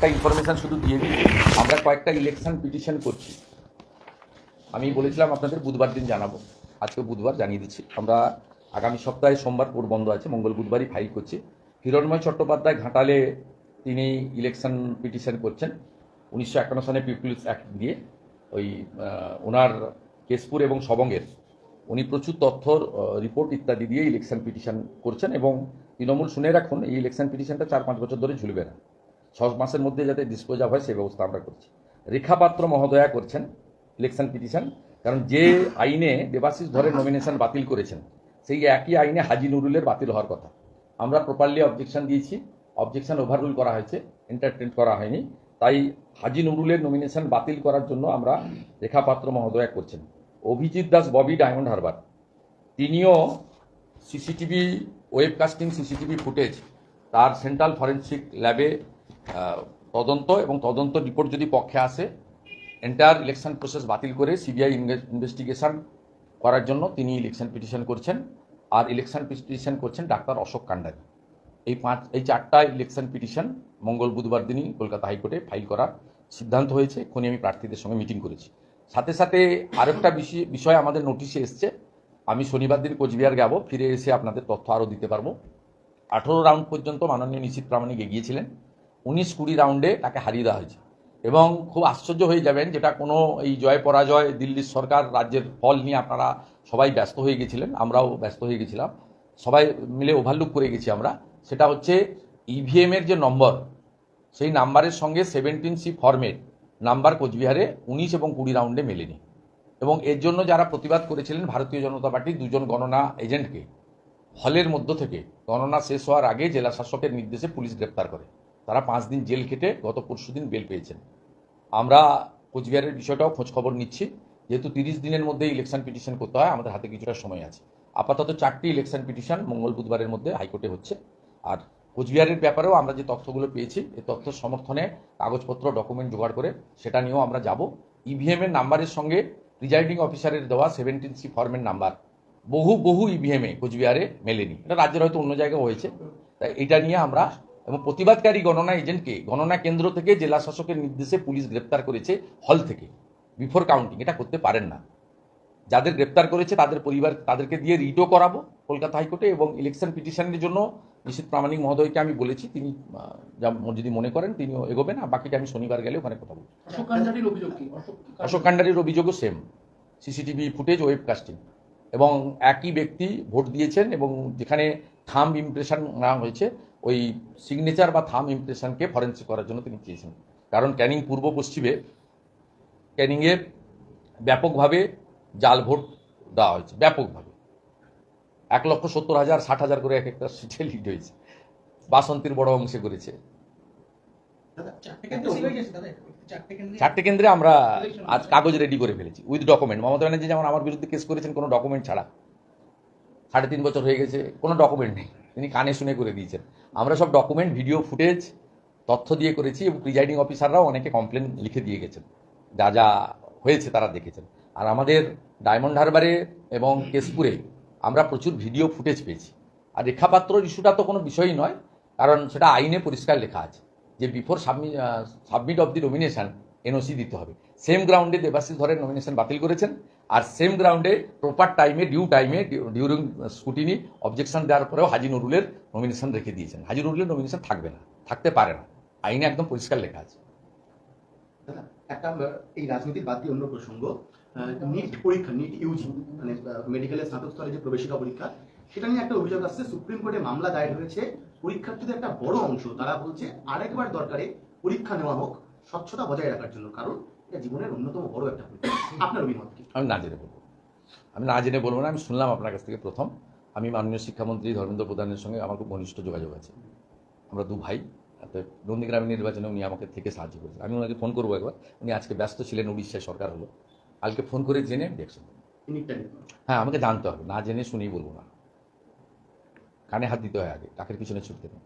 একটা ইনফরমেশন শুধু দিয়ে দিই। আমরা কয়েকটা ইলেকশন পিটিশন করছি। আমি বলেছিলাম আপনাদের বুধবার দিন জানাব। আজকে বুধবার জানিয়ে দিচ্ছি। আমরা আগামী সপ্তাহে সোমবার পুর বন্ধ আছে, মঙ্গল বুধবারই ফাইল করছি। হিরণময় চট্টোপাধ্যায় ঘাটালে তিনি ইলেকশন পিটিশন করছেন। উনিশশো একান্ন সনে পিপুলস অ্যাক্ট দিয়ে ওই ওনার কেশপুর এবং সবঙ্গের উনি প্রচুর তথ্য রিপোর্ট ইত্যাদি দিয়ে ইলেকশন পিটিশন করছেন এবং তৃণমূল শুনে রাখুন, এই ইলেকশন পিটিশনটা চার পাঁচ বছর ধরে ঝুলবে না। ছ মাসের মধ্যে যাতে ডিসপোজ হয় সেই ব্যবস্থা আমরা করছি। রেখা পাত্র মহোদয়া করছেন ইলেকশন পিটিশন কারণ যে আইনে দেবাশিস ধরে নমিনেশন বাতিল করেছেন, সেই একই আইনে হাজি নুরুলের বাতিল হওয়ার কথা। আমরা প্রপারলি অবজেকশন দিয়েছি অবজেকশন ওভাররুল করা হয়েছে এন্টারটেন করা হয়নি। তাই হাজি নুরুলের নমিনেশন বাতিল করার জন্য আমরা রেখা পাত্র মহোদয়া করছেন। অভিজিৎ দাস, ববি ডায়মন্ড হারবার, তিনিও সিসিটিভি ওয়েবকাস্টিং সিসিটিভি ফুটেজ তার সেন্ট্রাল ফরেন্সিক ল্যাবে তদন্ত এবং তদন্ত রিপোর্ট যদি পক্ষে আসে এন্টায়ার ইলেকশন প্রসেস বাতিল করে সিবিআই ইনভেস্টিগেশন করার জন্য তিনি ইলেকশন পিটিশন করছেন আর ইলেকশন পিটিশন করছেন ডাক্তার অশোক কান্ডারি। এই পাঁচ, এই চারটা ইলেকশন পিটিশন মঙ্গল, বুধবার দিনই কলকাতা হাইকোর্টে ফাইল করার সিদ্ধান্ত হয়েছে। এক্ষুনি আমি প্রার্থীদের সঙ্গে মিটিং করেছি। সাথে সাথে আরেকটা বিষয় বিষয় আমাদের নোটিশে এসছে। আমি শনিবার দিন কোচবিহার যাব, ফিরে এসে আপনাদের তথ্য আরও দিতে পারব। আঠেরো রাউন্ড পর্যন্ত মাননীয় নিশীত প্রামাণিক এগিয়েছিলেন উনিশ কুড়ি রাউন্ডে তাকে হারিয়ে দেওয়া হয়েছে। এবং খুব আশ্চর্য হয়ে যাবেন যেটা কোনো এই জয় পরাজয় দিল্লির সরকার রাজ্যের ফল নিয়ে আপনারা সবাই ব্যস্ত হয়ে গেছিলেন, আমরাও ব্যস্ত হয়ে গেছিলাম। সবাই মিলে ওভারলুক করে গেছি আমরা। সেটা হচ্ছে ইভিএমের যে নম্বর সেই নাম্বারের সঙ্গে সেভেন্টিন সি ফর্মেট নাম্বার কোচবিহারে উনিশ এবং কুড়ি রাউন্ডে মেলেনি। এবং এর জন্য যারা প্রতিবাদ করেছিলেন ভারতীয় জনতা পার্টির দুজন গণনা এজেন্টকে হলের মধ্য থেকে গণনা শেষ হওয়ার আগে জেলা শাসকের নির্দেশে পুলিশ গ্রেপ্তার করে। তারা পাঁচ দিন জেল খেটে গত পরশু দিন বেল পেয়েছেন। আমরা কোচবিহারের বিষয়টাও খোঁজ খবর নিচ্ছি। যেহেতু তিরিশ দিনের মধ্যে ইলেকশন পিটিশন করতে হয়, আমাদের হাতে কিছুটা সময় আছে। আপাতত চারটি ইলেকশন পিটিশন মঙ্গল বুধবারের মধ্যে হাইকোর্টে হচ্ছে। আর কোচবিহারের ব্যাপারেও আমরা যে তথ্যগুলো পেয়েছি এই তথ্য সমর্থনে কাগজপত্র ডকুমেন্ট জোগাড় করে সেটা নিয়েও আমরা যাব। ইভিএম এর নাম্বারের সঙ্গে প্রিজাইডিং অফিসারের দেওয়া সেভেন্টিন সি ফর্মের নাম্বার বহু বহু ইভিএমে কোচবিহারে মেলেনি। এটা রাজ্যের হয়তো অন্য জায়গায় হয়েছে। তাই এটা নিয়ে আমরা এবং প্রতিবাদকারী গণনা এজেন্টকে গণনা কেন্দ্র থেকে জেলা শাসকের নির্দেশে পুলিশ গ্রেপ্তার করেছে হল থেকে বিফোর কাউন্টিং এটা করতে পারেন না। যাদের গ্রেপ্তার করেছে তাদের পরিবার তাদেরকে দিয়ে রিটও করাবো কলকাতা হাইকোর্টে এবং ইলেকশন পিটিশনের জন্য নিশ্চিত প্রামাণিক মহোদয়কে আমি বলেছি তিনি যা যদি মনে করেন তিনিও এগোবেন আর বাকিটা আমি শনিবার গেলে ওখানে কথা বলব। অশোক কান্ডারির অভিযোগও same CCTV footage webcasting এবং একই ব্যক্তি ভোট দিয়েছেন এবং যেখানে থাম ইমপ্রেশন নেওয়া হয়েছে ওই সিগনেচার বা থাম ইমপ্রেশনকে ফরেন্সিক করার জন্য তিনি চেয়েছেন। কারণ ক্যানিং পূর্ব পশ্চিমে ক্যানিংয়ে ব্যাপকভাবে জাল ভোট দেওয়া হয়েছে ব্যাপকভাবে। এক লক্ষ সত্তর হাজার ষাট হাজার করে এক একটা সিটে লিড হয়েছে বাসন্তীর বড় অংশে করেছে। চারটে কেন্দ্রে আমরা আজ কাগজ রেডি করে ফেলেছি উইথ ডকুমেন্ট মমতা ব্যানার্জি যেমন আমার বিরুদ্ধে কেস করেছেন কোনো ডকুমেন্ট ছাড়া। সাড়ে তিন বছর হয়ে গেছে, কোনো ডকুমেন্ট নেই। তিনি কানে শুনে করে দিয়েছেন। আমরা সব ডকুমেন্ট ভিডিও ফুটেজ তথ্য দিয়ে করেছি এবং প্রিজাইডিং অফিসাররাও অনেকে কমপ্লেন লিখে দিয়ে গেছেন। যা যা হয়েছে তারা দেখেছেন। আর আমাদের ডায়মন্ড হারবারে এবং কেশপুরে আমরা প্রচুর ভিডিও ফুটেজ পেয়েছি। আর রেখাপাত্রর ইস্যুটা তো কোনো বিষয়ই নয়, কারণ সেটা আইনে পরিষ্কার লেখা আছে যে before submit submit of the nomination NOC দিতে হবে। সেম গ্রাউন্ডে দেবাশিস ধরের নমিনেশন বাতিল করেছেন। আর সেম গ্রাউন্ডে প্রপার টাইমে ডিউ টাইমে ডিউরিং স্কুটিনি অবজেকশন দেওয়ার পরেও হাজি নুরুলের নমিনেশন রেখে দিয়েছেন। হাজি নুরুলের নমিনেশন থাকবে না, থাকতে পারে না। আইনে একদম পরিষ্কার লেখা আছে। একটা, এই রাজনীতির বাদ দিয়ে অন্য প্রসঙ্গ নিট পরীক্ষা নিট ইউজি মানে মেডিকেলের স্নাতক স্তরে যে প্রবেশিকা পরীক্ষা, সেটা নিয়ে একটা অভিযোগ আসছে, সুপ্রিম কোর্টে মামলা দায়ের হয়েছে। পরীক্ষার্থীদের একটা বড় অংশ, তারা বলছে, আরেকবার দরকারে পরীক্ষা নেওয়া হোক, স্বচ্ছতা বজায় রাখার জন্য। কারণ এটা জীবনের অন্যতম বড় একটা আপনার অভিমত কি? আমি না জেনে বলব। আমি না জেনে বলব না আমি শুনলাম আপনার কাছ থেকে প্রথম। আমি মাননীয় শিক্ষামন্ত্রী ধর্মেন্দ্র প্রধানের সঙ্গে আমার খুব ঘনিষ্ঠ যোগাযোগ আছে। আমরা দু ভাই অর্থাৎ নন্দীগ্রামের নির্বাচনে উনি আমাকে থেকে সাহায্য করেছেন। আমি ওনাকে ফোন করব একবার। উনি আজকে ব্যস্ত ছিলেন উড়িষ্যায় সরকার হলো। কালকে ফোন করে জেনে দেখছেন। হ্যাঁ আমাকে জানতে হবে। না জেনে শুনেই বলব না। কানে হাত দিতে হয় আগে টাকের পিছনে ছুটতে নেই।